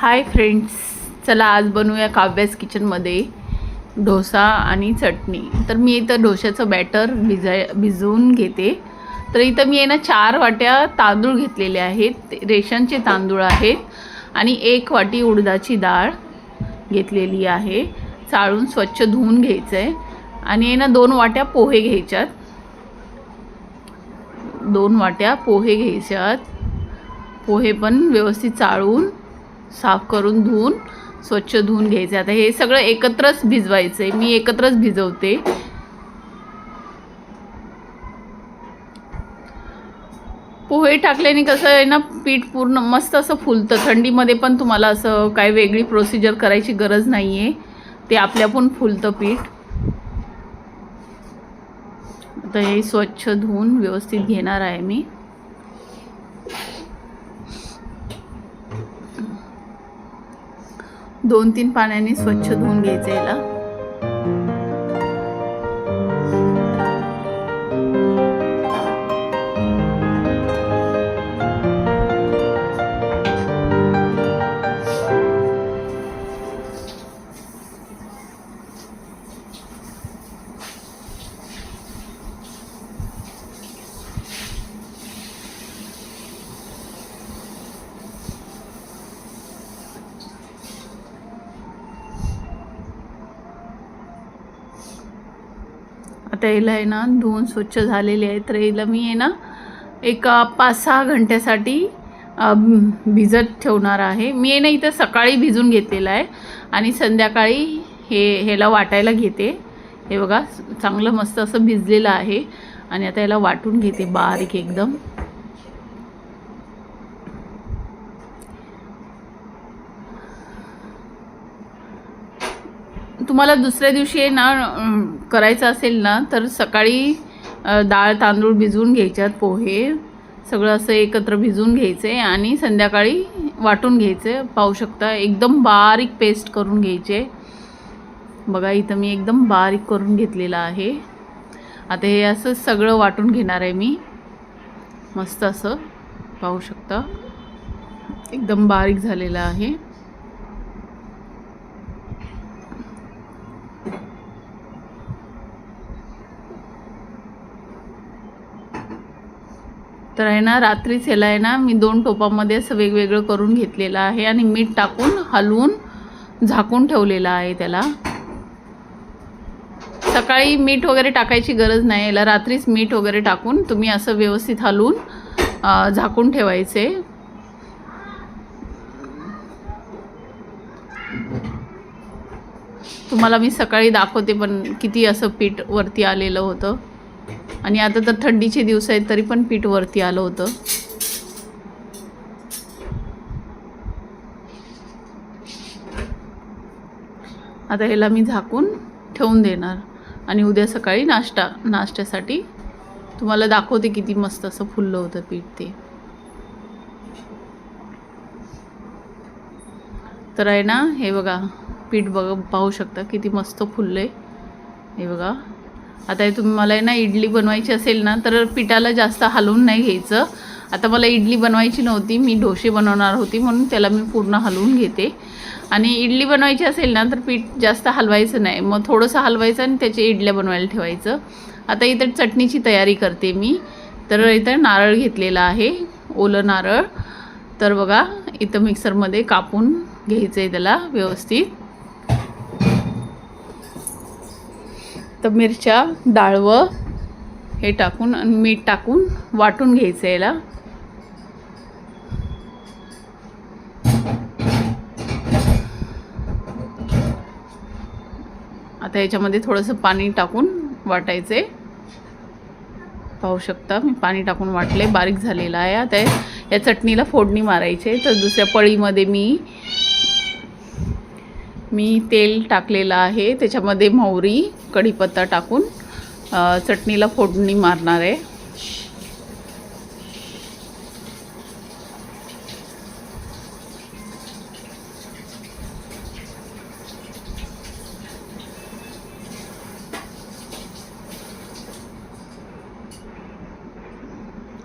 Hi friends चला आज बनवूया काव्यास किचनमध्ये डोसा आणि चटणी. तर मी इथं डोश्याचं बॅटर भिजाय भिजवून घेते. तर इथं मी आहे ना चार वाट्या तांदूळ घेतलेले आहेत. ते रेशनचे तांदूळ आहेत आणि एक वाटी उडदाची डाळ घेतलेली आहे. चाळून स्वच्छ धुवून घ्यायचं आहे आणि आहे ना दोन वाट्या पोहे घ्यायच्यात. दोन वाट्या पोहे घ्यायच्यात. पोहे पण व्यवस्थित चाळून साफ करून धुवून स्वच्छ धुवून घ्यायचे. आता हे सगळं एकत्रच भिजवायचं आहे मी एकत्रच भिजवते. पोहे टाकल्याने कसं आहे ना पीठ पूर्ण मस्त असं फुलतं. थंडीमध्ये पण तुम्हाला असं काय वेगळी प्रोसिजर करायची गरज नाही आहे ते आपल्यापण फुलतं पीठ. आता हे स्वच्छ धुवून व्यवस्थित घेणार आहे मी. दोन तीन पाण्याने स्वच्छ धुवून घ्यायचं याला. आता हिला आहे ना धुवून स्वच्छ झालेले आहे. तर याला मी आहे ना एका पाच सहा घंट्यासाठी भिजत ठेवणार आहे. मी आहे ना इथं सकाळी भिजून घेतलेलं आहे आणि संध्याकाळी हे ह्याला वाटायला घेते. हे बघा चांगलं मस्त असं भिजलेलं आहे. आणि आता याला वाटून घेते बारीक एकदम. तुम्हाला दुसऱ्या दिवशी ना करायचं असेल ना तर सकाळी डाळ तांदूळ भिजवून घ्यायच्यात पोहे. सगळं असं एकत्र भिजवून घ्यायचे आणि संध्याकाळी वाटून घ्यायचे. पाहू शकता एकदम बारीक पेस्ट करून घ्यायचे. बघा इथं मी एकदम बारीक करून घेतलेलं आहे. आता हे असं सगळं वाटून घेणार आहे मी. मस्त असं पाहू शकता. एकदम बारीक झालेलं आहे. तर आहे ना रात्रीच ह्याला आहे ना मी दोन टोपामध्ये असं वेगवेगळं करून घेतलेलं आहे आणि मीठ टाकून हलवून झाकून ठेवलेलं आहे त्याला. सकाळी मीठ वगैरे टाकायची गरज नाही. याला रात्रीच मीठ वगैरे टाकून तुम्ही असं व्यवस्थित हलवून झाकून ठेवायचे. तुम्हाला मी सकाळी दाखवते पण किती असं पीठ वरती आलेलं होतं. आणि आता तर थंडीचे दिवस आहेत तरी पण पीठ वरती आलं होतं. आता ह्याला मी झाकून ठेवून देणार. आणि उद्या सकाळी नाश्ता नाश्त्यासाठी तुम्हाला दाखवते किती मस्त असं फुललं होतं पीठ ते. तर आहे ना हे बघा पीठ बघ पाहू शकता किती मस्त फुललं आहे हे बघा. आता हे तुम्ही मला आहे ना इडली बनवायची असेल ना तर पिठाला जास्त हलवून नाही घ्यायचं. आता मला इडली बनवायची नव्हती मी डोसे बनवणार होती म्हणून त्याला मी पूर्ण हलवून घेते. आणि इडली बनवायची असेल ना तर पीठ जास्त हलवायचं नाही. मग थोडंसं हलवायचं आणि त्याची इडल्या बनवायला ठेवायचं. आता इथं चटणीची तयारी करते मी. तर इथं नारळ घेतलेला आहे ओलं नारळ. तर बघा इथं मिक्सरमध्ये कापून घ्यायचं आहे त्याला व्यवस्थित. तर मिरच्या डाळवं हे टाकून आणि मीठ टाकून वाटून घ्यायचं याला. आता याच्यामध्ये थोडंसं पाणी टाकून वाटायचं आहे पाहू शकता मी पाणी टाकून वाटले बारीक झालेलं आहे आता. या चटणीला फोडणी मारायची तर दुसऱ्या पळीमध्ये मी मी तेल टाकलेलं आहे. त्याच्यामध्ये मोहरी कढीपत्ता टाकून चटणीला फोडणी मारणार आहे.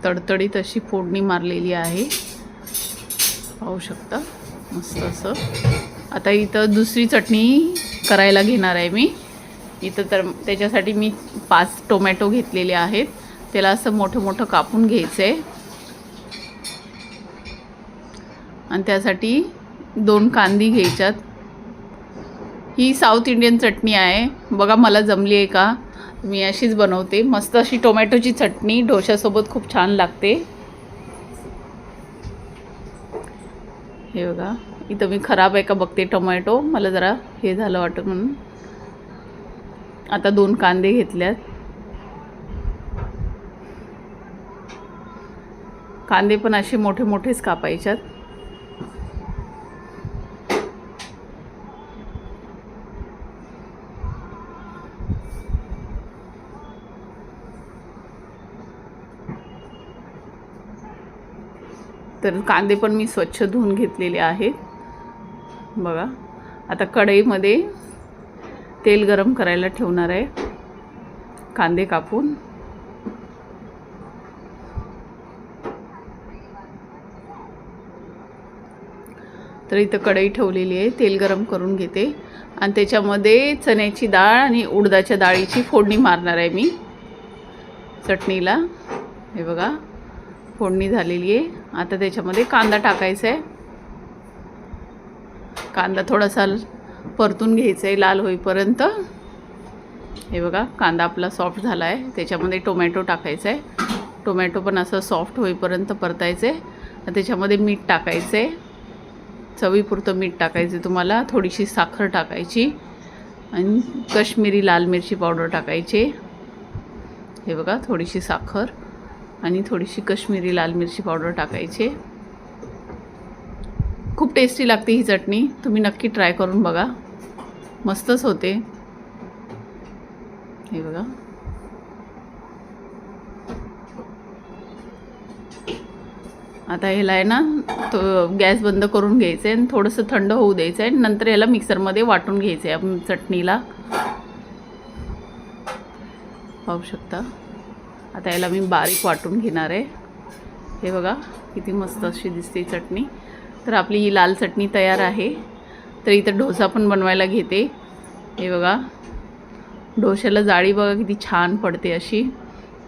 तडतडीत अशी फोडणी मारलेली आहे. पाहू शकता मस्त असं. आता इथं दुसरी चटणी करायला घेणार आहे मी. इथं तर त्याच्यासाठी मी पाच टोमॅटो घेतलेले आहेत. त्याला असं मोठं मोठं कापून घ्यायचं आहे आणि त्यासाठी दोन कांदी घ्यायच्यात. ही साऊथ इंडियन चटणी आहे. बघा मला जमली आहे का? मी अशीच बनवते. मस्त अशी टोमॅटोची चटणी. डोश्यासोबत खूप छान लागते. हे बघा. इथं मी खराब आहे का बघते टोमॅटो? मला जरा हे झालं वाटतं म्हणून. आता दोन कांदे घेतल्यात. कांदे पण असे मोठे मोठेच कापायच्यात. तर कांदे पण मी स्वच्छ धुवून घेतलेले आहेत. बघा आता कढईमध्ये तेल गरम करायला ठेवणार आहे. कांदे कापून. तर इथं कढई ठेवलेली आहे. तेल गरम करून घेते. आणि त्याच्यामध्ये चण्याची डाळ आणि उडदाच्या डाळीची फोडणी मारणार आहे मी. चटणीला. हे बघा फोडणी झालेली आहे. आता त्याच्यामध्ये कांदा टाकायचा आहे. कांदा थोडासा परतून घ्यायचं आहे लाल होईपर्यंत. हे बघा कांदा आपला सॉफ्ट झाला आहे त्याच्यामध्ये टोमॅटो टाकायचा आहे टोमॅटो पण असं सॉफ्ट होईपर्यंत परतायचं. आहे त्याच्यामध्ये मीठ टाकायचं. आहे चवीपुरतं मीठ टाकायचं तुम्हाला. थोडीशी साखर टाकायची. आणि कश्मीरी लाल मिरची पावडर टाकायची. हे बघा थोडीशी साखर आणि थोडीशी कश्मीरी लाल मिरची पावडर टाकायची. खूप टेस्टी लागते ही चटणी. तुम्ही नक्की ट्राय करून बघा. मस्तच होते. हे बघा. आता ह्याला आहे ना तो गॅस बंद करून घ्यायचं आहे आणि थोडंसं थंड होऊ द्यायचं आहे नंतर ह्याला मिक्सरमध्ये वाटून घ्यायचं आहे आपण चटणीला. पाहू शकता. आता याला मी बारीक वाटून घेणार आहे. हे बघा किती मस्त अशी दिसते चटणी. तर आपली ही लाल चटणी तयार आहे. तर इथं डोसा पण बनवायला घेते. हे बघा. डोश्याला जाळी बघा किती छान पडते अशी.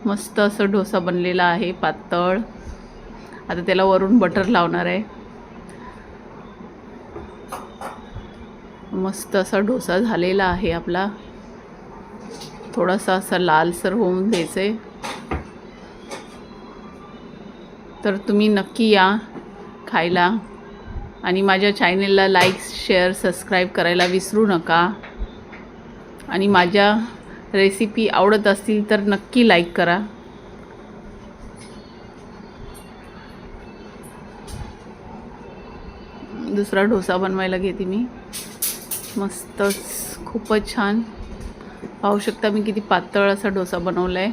मस्त असं डोसा बनलेला आहे पातळ. आता त्याला वरून बटर लावणार आहे. मस्त असा डोसा झालेला आहे आपला. थोडासा असा लालसर होऊन द्यायचं आहे. तर तुम्ही नक्की या खायला. आणि माझ्या चॅनेलला लाईक शेअर सबस्क्राईब करायला विसरू नका. आणि माझ्या रेसिपी आवडत असतील तर नक्की लाईक करा. दुसरा डोसा बनवायला घेते मी. मस्तच खूपच छान. पाहू शकता मी किती पातळ असा डोसा बनवला आहे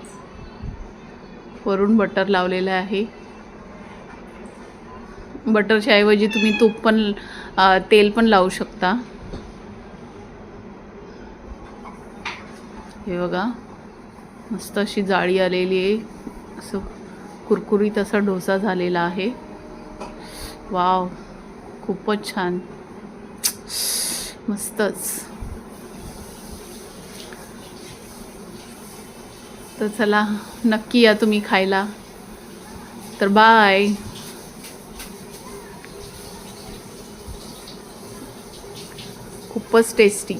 वरून बटर लावलेलं आहे. बटरच्या ऐवजी तुम्ही तूप पण तेल पण लावू शकता. हे बघा मस्त अशी जाळी आलेली आहे. असं कुरकुरीत असा डोसा झालेला आहे. वाव खूपच छान. मस्तच. तर चला नक्की या तुम्ही खायला. तर बाय. खूपच टेस्टी